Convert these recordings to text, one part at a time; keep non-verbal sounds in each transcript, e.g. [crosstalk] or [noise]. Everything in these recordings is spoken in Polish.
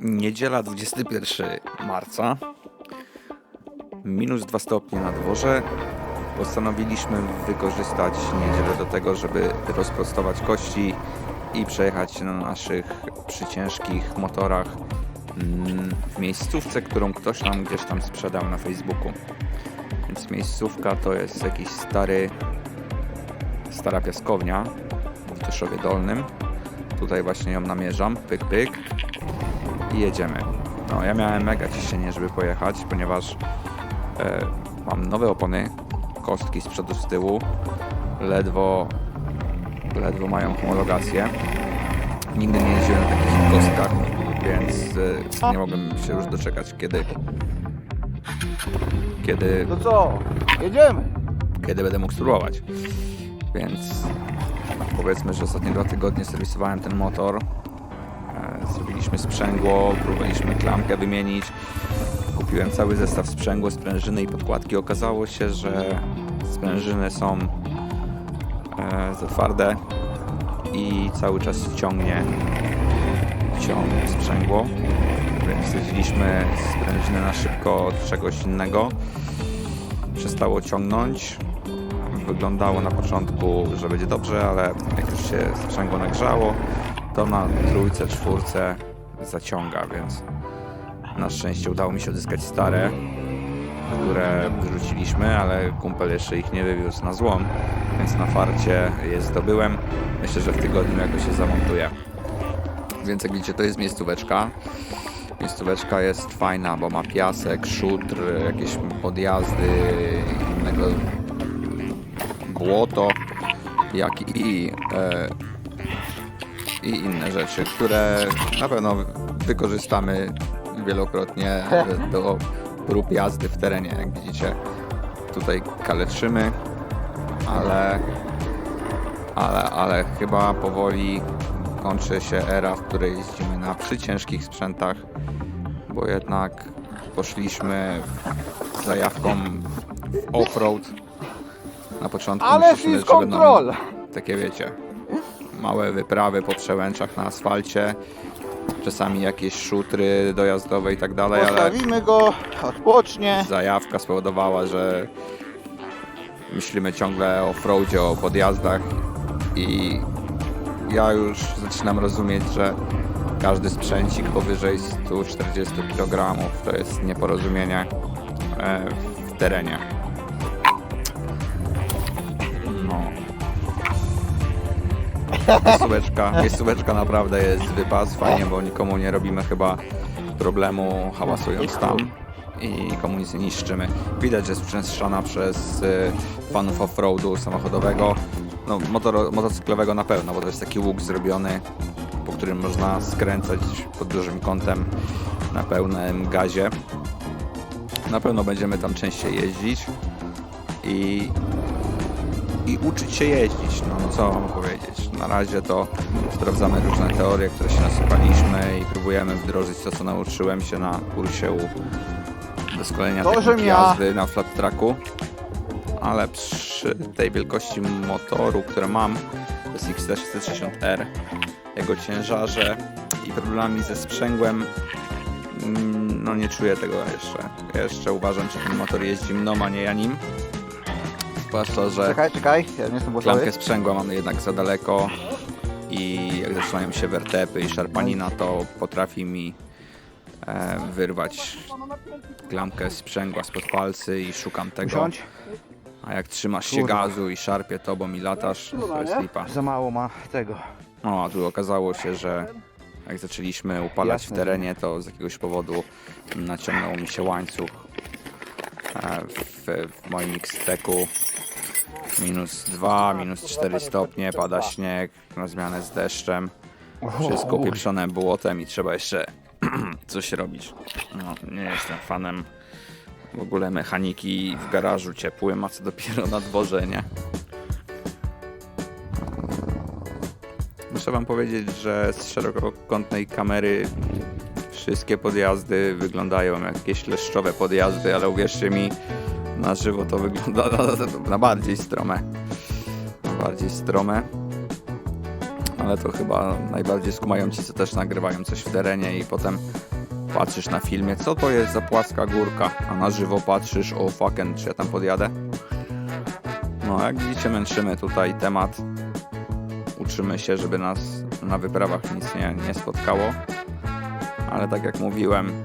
Niedziela 21 marca. Minus 2 stopnie na dworze. Postanowiliśmy wykorzystać niedzielę do tego, żeby rozprostować kości i przejechać na naszych przyciężkich motorach mm, w miejscówce, którą ktoś nam gdzieś tam sprzedał na Facebooku. Więc miejscówka to jest jakiś stary, stara piaskownia w Dyszowie Dolnym. Tutaj właśnie ją namierzam, pyk pyk i jedziemy. No, ja miałem mega ciśnienie, żeby pojechać, ponieważ e, mam nowe opony, kostki z przodu, z tyłu, ledwo, ledwo mają homologację. Nigdy nie jeździłem na takich kostkach, więc e, nie mogłem się już doczekać, kiedy, kiedy, To co? Jedziemy! kiedy będę mógł spróbować. Więc powiedzmy, że ostatnie dwa tygodnie serwisowałem ten motor. Zrobiliśmy sprzęgło, próbowaliśmy klamkę wymienić. Kupiłem cały zestaw sprzęgła, sprężyny i podkładki. Okazało się, że sprężyny są e, za twarde i cały czas ciągnie ciągnie sprzęgło. Wsadziliśmy sprężynę na szybko od czegoś innego. Przestało ciągnąć wyglądało na początku, że będzie dobrze, ale jak już się sprzęgło nagrzało, to na trójce, czwórce zaciąga, więc na szczęście udało mi się odzyskać stare, które wyrzuciliśmy, ale kumpel jeszcze ich nie wywiózł na złom, więc na farcie je zdobyłem. Myślę, że w tygodniu jakoś się zamontuje. Więc jak widzicie, to jest miejscóweczka. Miejscóweczka jest fajna, bo ma piasek, szutr, jakieś podjazdy, innego błoto, jak i, e, i inne rzeczy, które na pewno wykorzystamy wielokrotnie do prób jazdy w terenie. Jak widzicie, tutaj kaleczymy, ale, ale, ale chyba powoli kończy się era, w której jeździmy na przyciężkich sprzętach, bo jednak poszliśmy zajawką w offroad. Na początku Ale myśleliśmy, Control! takie wiecie, małe wyprawy po przełęczach na asfalcie, czasami jakieś szutry dojazdowe i tak dalej, ale Postawimy go, odpocznie. zajawka spowodowała, że myślimy ciągle o offroadzie, o podjazdach i ja już zaczynam rozumieć, że każdy sprzęcik powyżej 140 kg to jest nieporozumienie e, w terenie. Miejscóweczka, miejscóweczka naprawdę jest wypas, fajnie, bo nikomu nie robimy chyba problemu hałasując tam i nikomu nic nie niszczymy. Widać, że jest uczęszczana przez y, fanów offroadu samochodowego, no motor, motocyklowego na pewno, bo to jest taki łuk zrobiony, po którym można skręcać pod dużym kątem na pełnym gazie. Na pewno będziemy tam częściej jeździć i i uczyć się jeździć. No, no co mam powiedzieć? Na razie to sprawdzamy różne teorie, które się nasłuchaliśmy i próbujemy wdrożyć to, co nauczyłem się na kursie u doskonalenia To, techniki jazdy na flat tracku. Ale przy tej wielkości motoru, które mam, to jest XT660R, jego ciężarze i problemami ze sprzęgłem, mm, no nie czuję tego jeszcze. Jeszcze uważam, że ten motor jeździ mną, a nie ja nim. Zwłaszcza, że Czekaj, czekaj, ja nie jestem Klamkę głosowy. sprzęgła mamy jednak za daleko i jak zaczynają się wertepy i szarpanina, to potrafi mi e, wyrwać klamkę sprzęgła spod palcy i szukam tego. Usiądź. A jak trzymasz się Kurwa. gazu i szarpie tobą i latasz, to jest lipa. Za mało ma tego. No a tu okazało się, że jak zaczęliśmy upalać w Jasne, terenie, to z jakiegoś powodu naciągnął mi się łańcuch e, w, w moim X-Teku. Minus 2, minus 4 stopnie, pada śnieg na zmianę z deszczem. Wszystko pieprzone błotem i trzeba jeszcze [clears throat] coś robić. No, nie jestem fanem w ogóle mechaniki w garażu ciepłym, a co dopiero na dworze, nie? Muszę wam powiedzieć, że z szerokokątnej kamery wszystkie podjazdy wyglądają jak jakieś leszczowe podjazdy, ale uwierzcie mi, na żywo to wygląda [laughs] na, na bardziej strome. Na bardziej strome. ale to chyba najbardziej skumają ci, co też nagrywają coś w terenie i potem patrzysz na filmie, co to jest za płaska górka, a na żywo patrzysz, o fucking, czy ja tam podjadę? No, jak widzicie, męczymy tutaj temat. Uczymy się, żeby nas na wyprawach nic nie, nie spotkało. Ale tak jak mówiłem,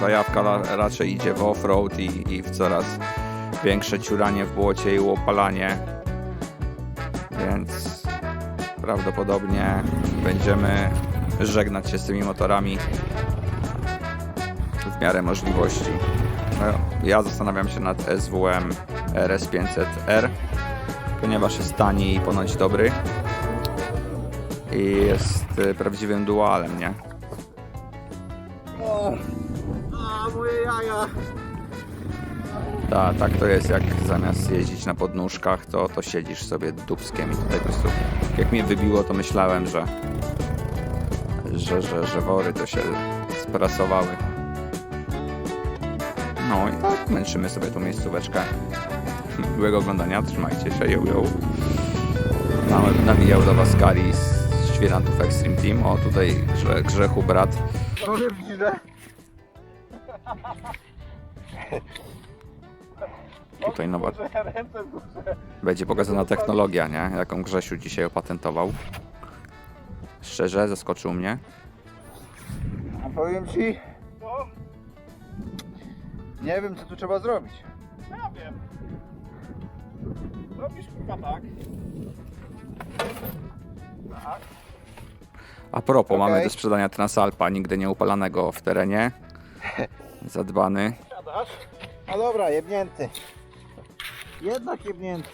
zajawka raczej idzie w offroad i, i w coraz większe ciuranie w błocie i łopalanie. Więc prawdopodobnie będziemy żegnać się z tymi motorami w miarę możliwości. No, ja zastanawiam się nad SWM RS500R, ponieważ jest tani i ponoć dobry. I jest y, prawdziwym dualem, nie? A moje jaja. Ta, tak to jest, jak zamiast jeździć na podnóżkach, to, to siedzisz sobie dubskiem i tutaj po prostu jak mnie wybiło, to myślałem, że że, że, że wory to się sprasowały. No i tak, męczymy sobie tą miejscóweczkę. [laughs] Miłego oglądania, trzymajcie się, yo, yo. Mamy nawijał do was Kari z Świerantów Extreme Team. O, tutaj grze, Grzechu brat. Ci, że [laughs] Tutaj nowa. Będzie pokazana technologia, nie? Jaką Grzesiu dzisiaj opatentował. Szczerze, zaskoczył mnie. A powiem ci, nie wiem co tu trzeba zrobić. Ja wiem. Robisz kurwa tak. Tak. A propos, Okej. mamy do sprzedania Transalpa, nigdy nie upalanego w terenie. [laughs] Zadbany. A dobra, jebnięty. Jednak jebnięty.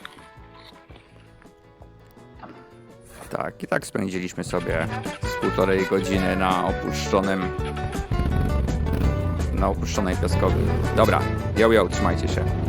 Tak, i tak spędziliśmy sobie z półtorej godziny na opuszczonym na opuszczonej piaskowej. Dobra, yo yo, trzymajcie się.